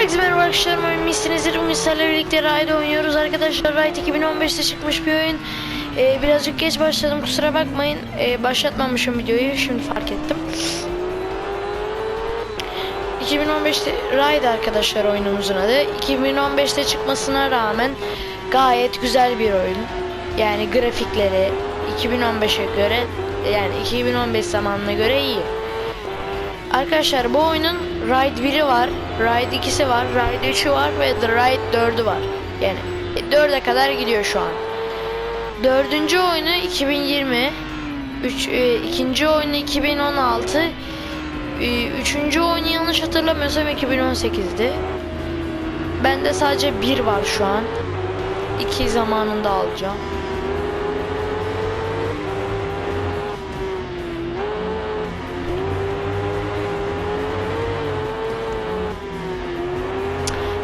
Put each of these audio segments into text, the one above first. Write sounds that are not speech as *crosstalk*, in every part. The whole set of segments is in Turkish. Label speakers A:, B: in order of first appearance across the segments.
A: Herkese merhaba arkadaşlar. Ben Misinizdir. Bugün sizlerle birlikte Ride oynuyoruz arkadaşlar. Ride 2015'te çıkmış bir oyun. Ee, birazcık geç başladım kusura bakmayın. Ee, başlatmamışım videoyu. Şimdi fark ettim. 2015'te Ride arkadaşlar oyunumuzun adı. 2015'te çıkmasına rağmen gayet güzel bir oyun. Yani grafikleri 2015'e göre yani 2015 zamanına göre iyi. Arkadaşlar bu oyunun Ride 1'i var, Ride 2'si var, Ride 3'ü var ve The Ride 4'ü var. Yani 4'e kadar gidiyor şu an. Dördüncü oyunu 2020, üç, e, ikinci oyunu 2016, e, üçüncü oyunu yanlış hatırlamıyorsam 2018'di. Bende sadece bir var şu an. İki zamanında alacağım.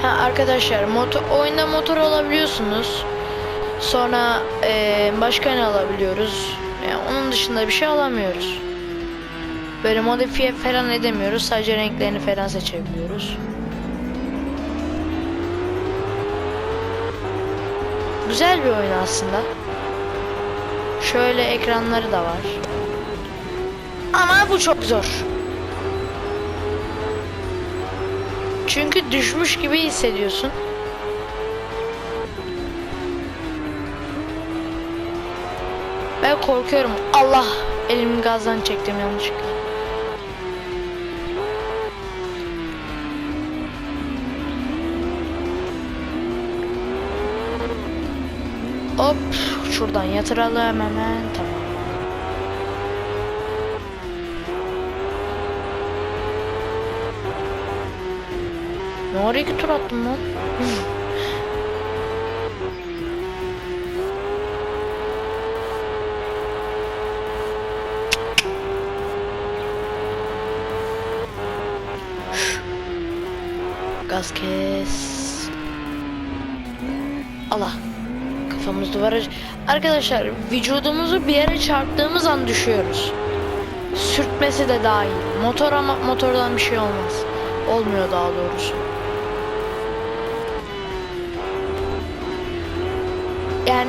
A: Ha arkadaşlar motor oyunda motor alabiliyorsunuz. Sonra eee, başka ne alabiliyoruz? Yani onun dışında bir şey alamıyoruz. Böyle modifiye falan edemiyoruz. Sadece renklerini falan seçebiliyoruz. Güzel bir oyun aslında. Şöyle ekranları da var. Ama bu çok zor. Çünkü düşmüş gibi hissediyorsun. Ben korkuyorum. Allah elimi gazdan çektim yanlışlıkla. Hop şuradan yatıralım hemen tamam. Ne oraya iki tur attım lan? Gaz kes. Allah. Kafamız duvara... Arkadaşlar vücudumuzu bir yere çarptığımız an düşüyoruz. Sürtmesi de dahil. Motor ama motordan bir şey olmaz. Olmuyor daha doğrusu.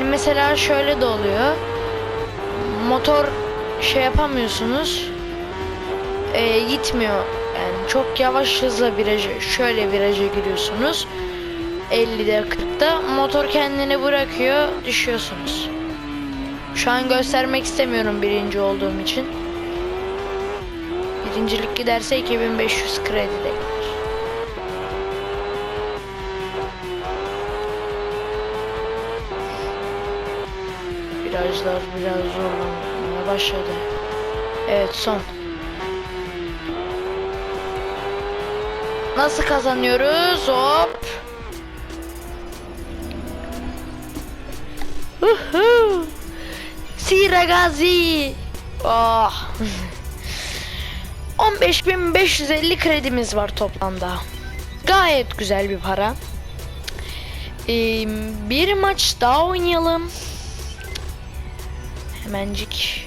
A: Mesela şöyle de oluyor. Motor şey yapamıyorsunuz. Ee, gitmiyor. Yani çok yavaş hızla viraja, şöyle viraja giriyorsunuz. 50'de 40'da motor kendini bırakıyor, düşüyorsunuz. Şu an göstermek istemiyorum birinci olduğum için. Birincilik giderse 2500 kredi Virajlar biraz zorlanmaya başladı. Evet son. Nasıl kazanıyoruz? Hop. Uhu. Sira Gazi. Oh. 15.550 kredimiz var toplamda. Gayet güzel bir para. Ee, bir maç daha oynayalım. Hemencik.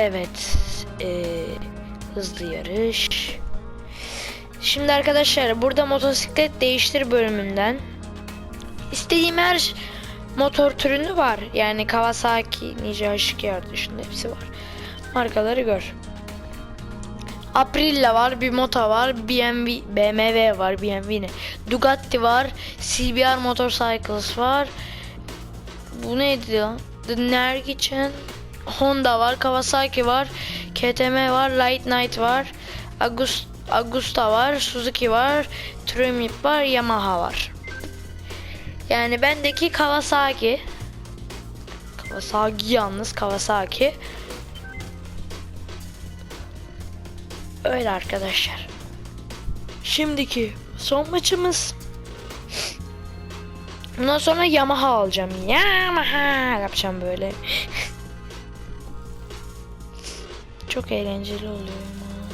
A: Evet. Ee, hızlı yarış. Şimdi arkadaşlar burada motosiklet değiştir bölümünden istediğim her motor türünü var. Yani Kawasaki, Ninja HKR dışında hepsi var. Markaları gör. Aprilia var, bir Mota var, BMW, BMW var, BMW ne? Bugatti var, CBR Motorcycles var. Bu neydi ya? The Nergichen Honda var, Kawasaki var, KTM var, Light Knight var, Agust Agusta var, Suzuki var, Triumph var, Yamaha var. Yani bendeki Kawasaki. Kawasaki yalnız Kawasaki. Öyle arkadaşlar. Şimdiki son maçımız. Bundan sonra Yamaha alacağım. Yamaha yapacağım böyle. *laughs* Çok eğlenceli oluyor ama.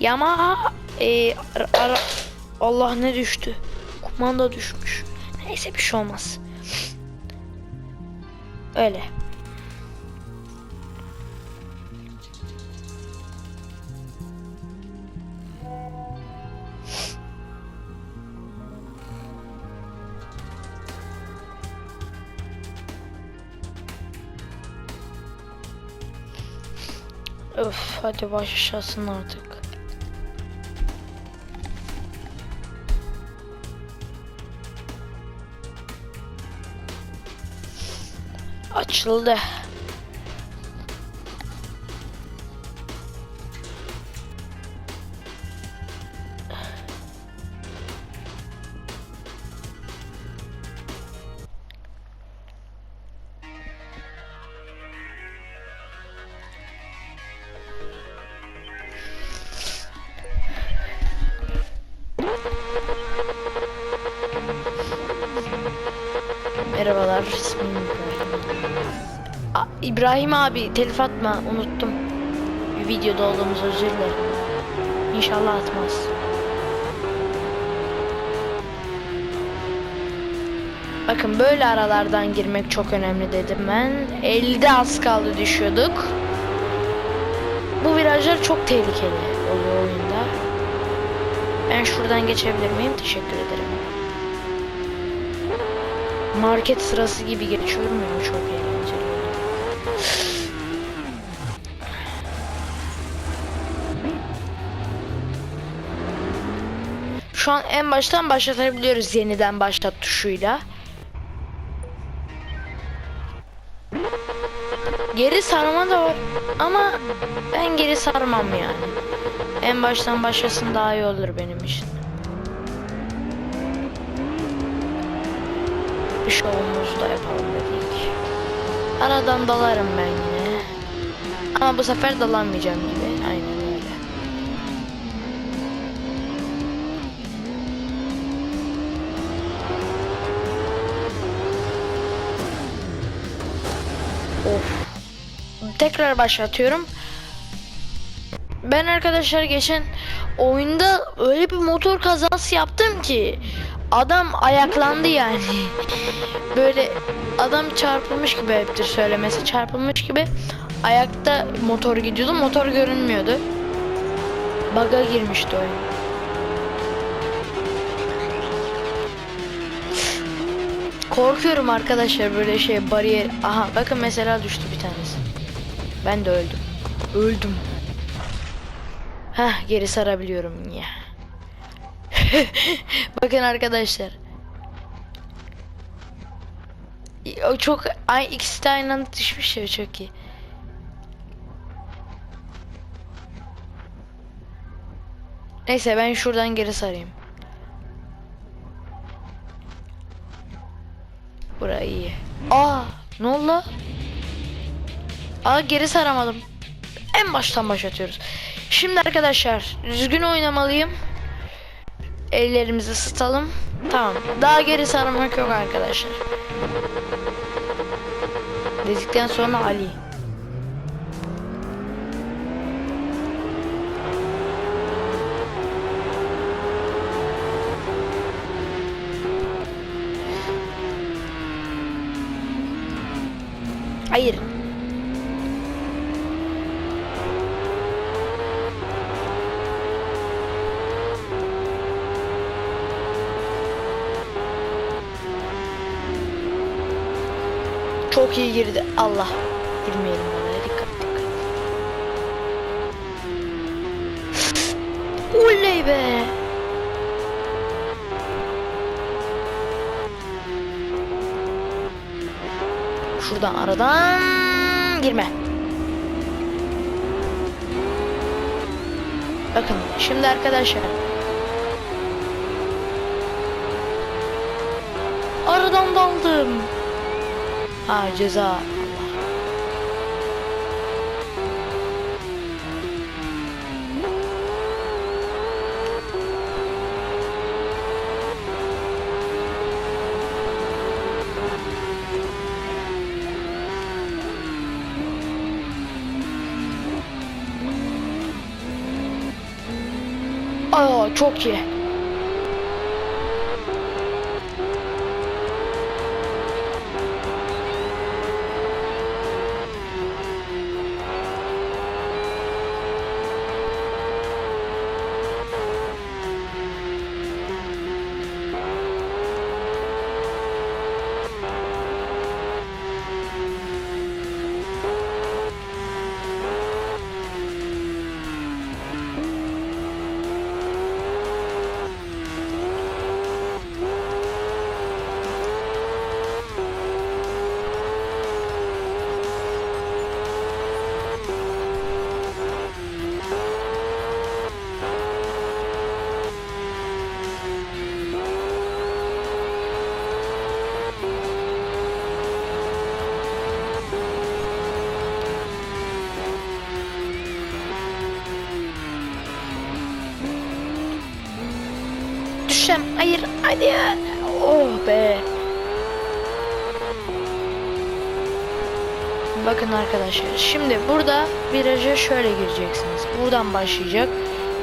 A: Yamaha e, ara- Allah ne düştü? Kumanda düşmüş. Neyse bir şey olmaz. Öyle. Hadi başlasın artık. Açıldı. İbrahim abi, telif atma, unuttum. Bir videoda olduğumuz özür dilerim. İnşallah atmaz. Bakın böyle aralardan girmek çok önemli dedim ben. 50'de az kaldı düşüyorduk. Bu virajlar çok tehlikeli oluyor oyunda. Ben şuradan geçebilir miyim? Teşekkür ederim. Market sırası gibi geçiyorum ya çok eğlenceli Şu an en baştan başlatabiliyoruz yeniden başlat tuşuyla. Geri sarma da var ama ben geri sarmam yani. En baştan başlasın daha iyi olur benim için. Bir şovumuzu da yapalım dedik. Aradan dalarım ben yine. Ama bu sefer dalamayacağım gibi. Tekrar başlatıyorum. Ben arkadaşlar geçen oyunda öyle bir motor kazası yaptım ki adam ayaklandı yani. *laughs* Böyle adam çarpılmış gibi heptir söylemesi çarpılmış gibi ayakta motor gidiyordu motor görünmüyordu. Baga girmişti oyun. Korkuyorum arkadaşlar böyle şey bariyer. Aha bakın mesela düştü bir tanesi. Ben de öldüm. Öldüm. Heh geri sarabiliyorum ya. *laughs* bakın arkadaşlar. O çok ay ikisi de aynı anda düşmüş ya çok iyi. Neyse ben şuradan geri sarayım. Burayı iyi. Aa, ne oldu? Aa geri saramadım. En baştan başlatıyoruz. Şimdi arkadaşlar düzgün oynamalıyım. Ellerimizi ısıtalım. Tamam. Daha geri sarmak yok arkadaşlar. Dedikten sonra Ali. Hayır. Çok iyi girdi. Allah. Girmeyelim oraya. Dikkat dikkat. Oley be. Şuradan aradan girme. Bakın şimdi arkadaşlar. Aradan daldım. Ha ceza. Aa çok iyi. Hayır. Hadi. Oh be. Bakın arkadaşlar. Şimdi burada viraja şöyle gireceksiniz. Buradan başlayacak.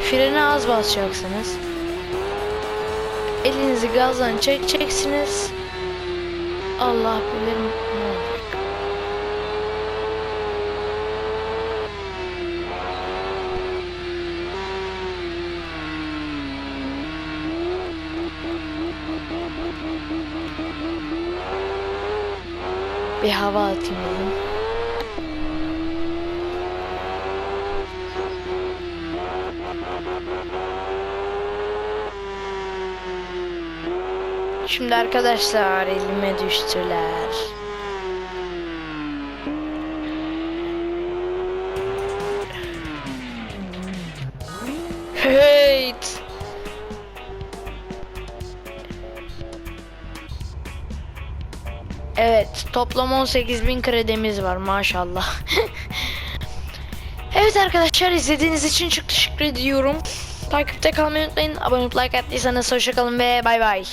A: Frene az basacaksınız. Elinizi gazdan çekeceksiniz. Allah bilir Bir hava atayım dedim. Şimdi arkadaşlar elime düştüler. Heyt. Toplam 18.000 kredimiz var maşallah. *laughs* evet arkadaşlar izlediğiniz için çok teşekkür ediyorum. Takipte kalmayı unutmayın. Abone olup like attıysanız hoşçakalın ve bay bay.